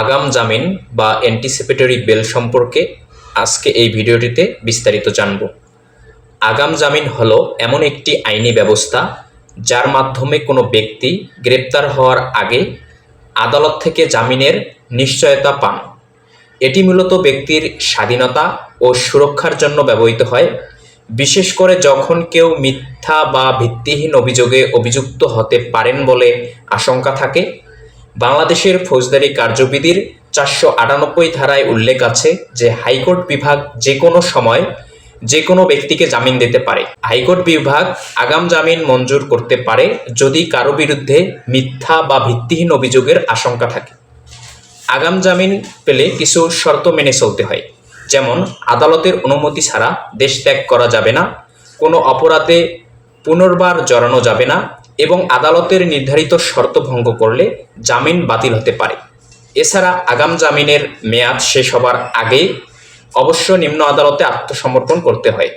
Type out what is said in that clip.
আগাম জামিন বা অ্যান্টিসিপেটরি বেল সম্পর্কে আজকে এই ভিডিওটিতে বিস্তারিত জানব। আগাম জামিন হলো এমন একটি আইনি ব্যবস্থা যার মাধ্যমে কোনো ব্যক্তি গ্রেপ্তার হওয়ার আগে আদালত থেকে জামিনের নিশ্চয়তা পান। এটি মূলত ব্যক্তির স্বাধীনতা ও সুরক্ষার জন্য ব্যবহৃত হয়, বিশেষ করে যখন কেউ মিথ্যা বা ভিত্তিহীন অভিযোগে অভিযুক্ত হতে পারেন বলে আশঙ্কা থাকে। বাংলাদেশের ফৌজদারি কার্যবিধির চারশো আটানব্বই ধারায় উল্লেখ আছে যে হাইকোর্ট বিভাগ যে কোনো সময় যে কোনো ব্যক্তিকে জামিন দিতে পারে। হাইকোর্ট বিভাগ আগাম জামিন মঞ্জুর করতে পারে যদি কারও বিরুদ্ধে মিথ্যা বা ভিত্তিহীন অভিযোগের আশঙ্কা থাকে। আগাম জামিন পেলে কিছু শর্ত মেনে চলতে হয়, যেমন আদালতের অনুমতি ছাড়া দেশ ত্যাগ করা যাবে না, কোনো অপরাধে পুনর্বার জড়ানো যাবে না এবং আদালতের নির্ধারিত শর্ত ভঙ্গ করলে জামিন বাতিল হতে পারে। এছাড়া আগাম জামিনের মেয়াদ শেষ হবার আগে অবশ্য নিম্ন আদালতে আত্মসমর্পণ করতে হয়।